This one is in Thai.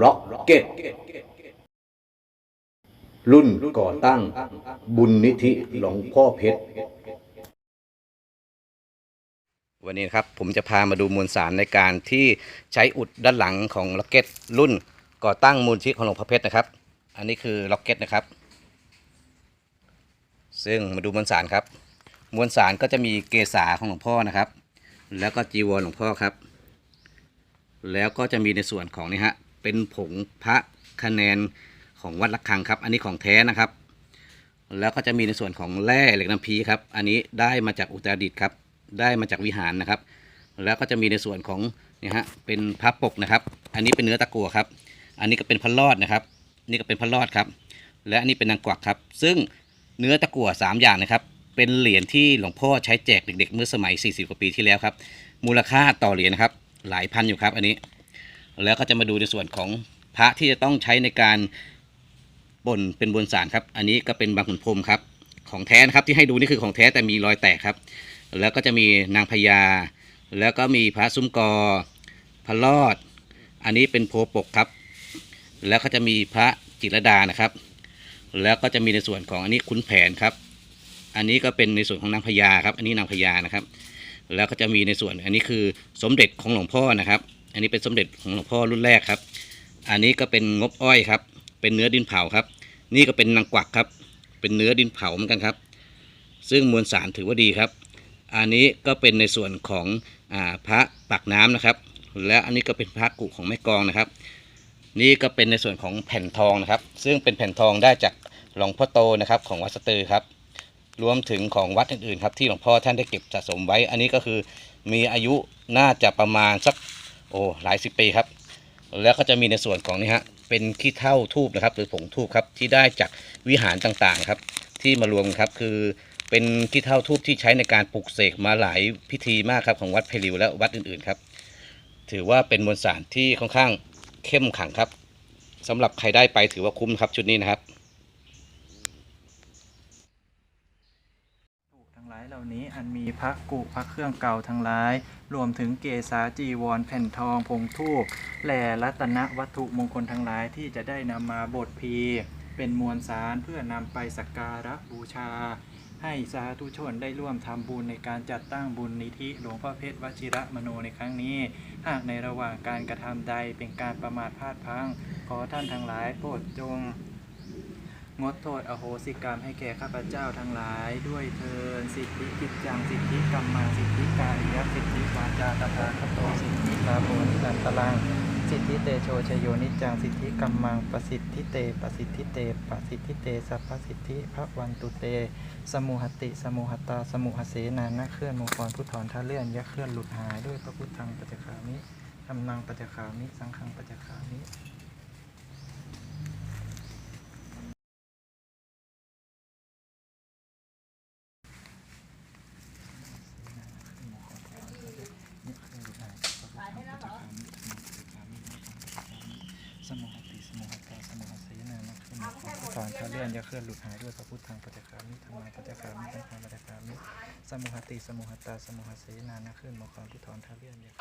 ล็อกเก็ต รุ่นก่อตั้ง บุญนิธิหลวงพ่อเพชร วันนี้นะครับผมจะพามาดูมวลสารในการที่ใช้อุดด้านหลังของล็อกเก็ต รุ่นก่อตั้งมูลชิของหลวงพ่อเพชรนะครับ อันนี้คือล็อกเก็ตนะครับ ซึ่งมาดูมวลสารครับ มวลสารก็จะมีเกษาของหลวงพ่อนะครับ แล้วก็จีวรหลวงพ่อครับแล้วก็จะมีในส่วนของนี่ฮะ เป็นผงพระคะแนนของวัดละคังครับ อันนี้ของแท้นะครับ แล้วก็จะมีในส่วนของแร่เหล็กน้ำพีครับ อันนี้ได้มาจากอุตรดิตถ์ครับ ได้มาจากวิหารนะครับ แล้วก็จะมีในส่วนของเนี่ยฮะเป็นพระปกนะครับ อันนี้เป็นเนื้อตะกั่วครับ อันนี้ก็เป็นพระรอดนะครับ นี่ก็เป็นพระรอดครับ และอันนี้เป็นนางกวักครับ ซึ่งเนื้อตะกั่วสามอย่างนะครับเป็นเหรียญที่หลวงพ่อใช้แจกเด็กๆเมื่อสมัย 40 กว่าปีที่แล้วครับ มูลค่าต่อเหรียญนะครับ หลายพันอยู่ครับ อันนี้ แล้วก็จะมาดูในส่วนของพระที่จะต้องใช้ในการบนเป็นบนสารครับ อันนี้ก็เป็นบางขุนพรมครับ ของแท้นะครับที่ให้ดูนี่คือของแท้แต่มีรอยแตกครับ แล้วก็จะมีนางพญาแล้วก็มีพระซุ้มกอพระรอด อันนี้เป็นโพปกครับ แล้วก็จะมีพระจิรดานะครับ แล้วก็จะมีในส่วนของอันนี้ขุนแผนครับ อันนี้ก็เป็นในส่วนของนางพญาครับ อันนี้นางพญานะครับ แล้วก็จะมีในส่วนอันนี้คือสมเด็จของหลวงพ่อนะครับ อันนี้เป็นสมเด็จของหลวงพ่อรุ่นแรกครับ อันนี้ก็เป็นงบอ้อยครับ เป็นเนื้อดินเผาครับ นี่ก็เป็นนางกวักครับ เป็นเนื้อดินเผาเหมือนกันครับ ซึ่งมวลสารถือว่าดีครับ อันนี้ก็เป็นในส่วนของอพระปักน้ำนะครับ และอันนี้ก็เป็นพระกุของแม่กองนะครับ นี่ก็เป็นในส่วนของแผ่นทองนะครับ ซึ่งเป็นแผ่นทองได้จากหลวงพ่อโตนะครับ ของวัดสตือครับรวมถึงของวัดอื่นๆครับที่หลวงพ่อท่านได้เก็บสะสมไว้ อันนี้ก็คือมีอายุน่าจะประมาณสัก โอ้หลายสิบปีครับ แล้วก็จะมีในส่วนของนี่ฮะเป็นขี้เท่าทูบนะครับ หรือผงทูบครับที่ได้จากวิหารต่างๆครับ ที่มารวมกันครับคือเป็นขี้เท่าทูบที่ใช้ในการปลุกเสกมาหลายพิธีมากครับของวัดเพลิวและวัดอื่นๆครับ ถือว่าเป็นมวลสารที่ค่อนข้างเข้มขังครับสำหรับใครได้ไปถือว่าคุ้มครับชุดนี้นะครับ ถูกทั้งหลานี้อันมีพระกุพระเครื่องเก่าทั้งหลาย รวมถึงเกษาจีวรแผ่นทองผงทูบแหล่รัตนวัตถุมงคลทั้งหลายที่จะได้นำมาบดพีเป็นมวลสารเพื่อนำไปสักการะบูชา ให้สาธุชนได้ร่วมทำบุญในการจัดตั้งบุญนิธิหลวงพ่อเพชรวชิระมโนในครั้งนี้ หากในระหว่างการกระทำใดเป็นการประมาทพลาดพลั้งขอท่านทั้งหลายโปรดจง งดโทษอโหสิกรรมให้แก่ข้าพเจ้าทั้งหลาย ด้วยเทินสิทธิกิจจังสิทธิกรรมังสิทธิการยสิทธิวาจาตถาคโตสิทธิลาโภนิสันตลัง สิทธิเตโชชโยนิจังสิทธิกรรมังประสิทธิเตประสิทธิเตประสิทธิเตสัพพสิทธิพระวันตุเต สมุหติ สมุหตา สมุหเสนานะเคลื่อนมงคลพุทธรท่าเลื่อนยักเคลื่อนหลุดหายด้วยพระพุทธังปัจจคามิธรรมังปัจจคามิ สังฆังปัจจคามิ สมุหติสมุหตาสมุหเสนานะขึ้นมาขอพระส อนขาเลื่อนอย่าเคลื่อนหลุดหายด้วยพระพุทธังปัจจคามิธรรมังปัจจคามิสังฆังปัจจคามิสมุหติสมุหตาสมุหเสนานะขึ้นมาขอพุทธรท่าเลื่อนอย่า